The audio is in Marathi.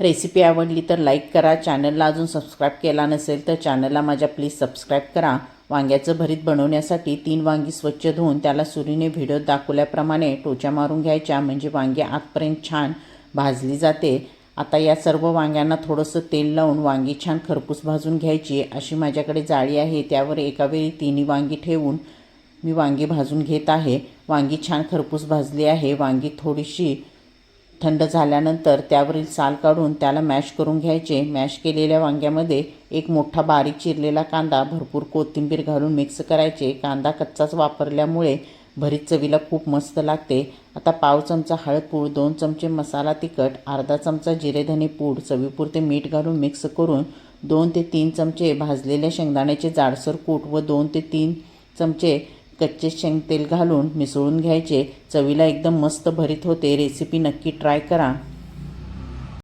रेसिपी आवडली तर लाईक करा. चॅनलला अजून सबस्क्राईब केला नसेल तर चॅनलला माझ्या प्लीज सबस्क्राईब करा. वांग्याचं भरीत बनवण्यासाठी तीन वांगी स्वच्छ धुवून त्याला सुरीने व्हिडिओ दाखवल्याप्रमाणे टोच्या मारून घ्यायच्या. म्हणजे वांगी आतपर्यंत छान भाजली जाते. आता या सर्व वांग्यांना थोडंसं तेल लावून वांगी छान खरपूस भाजून घ्यायची. अशी माझ्याकडे जाळी आहे. त्यावर एकावेळी तिन्ही वांगी ठेवून मी वांगी भाजून घेत आहे. वांगी छान खरपूस भाजली आहे. वांगी थोडीशी थंड झाल्यानंतर त्यावरील साल काढून त्याला मॅश करून घ्यायचे. मॅश केलेल्या वांग्यामध्ये एक मोठा बारीक चिरलेला कांदा भरपूर कोथिंबीर घालून मिक्स करायचे. कांदा कच्चाच वापरल्यामुळे भरीत चवीला खूप मस्त लागते. आता पाव चमचा हळद पूड दोन चमचे मसाला तिखट अर्धा चमचा जिरेधणे पूड चवीपुरते मीठ घालून मिक्स करून दोन ते तीन चमचे भाजलेल्या शेंगदाण्याचे जाडसर कूट व दोन ते तीन चमचे कच्चे शेंगतेल घालून मिसळून घ्यायचे. चवीला एकदम मस्त भरीत होते. रेसिपी नक्की ट्राय करा.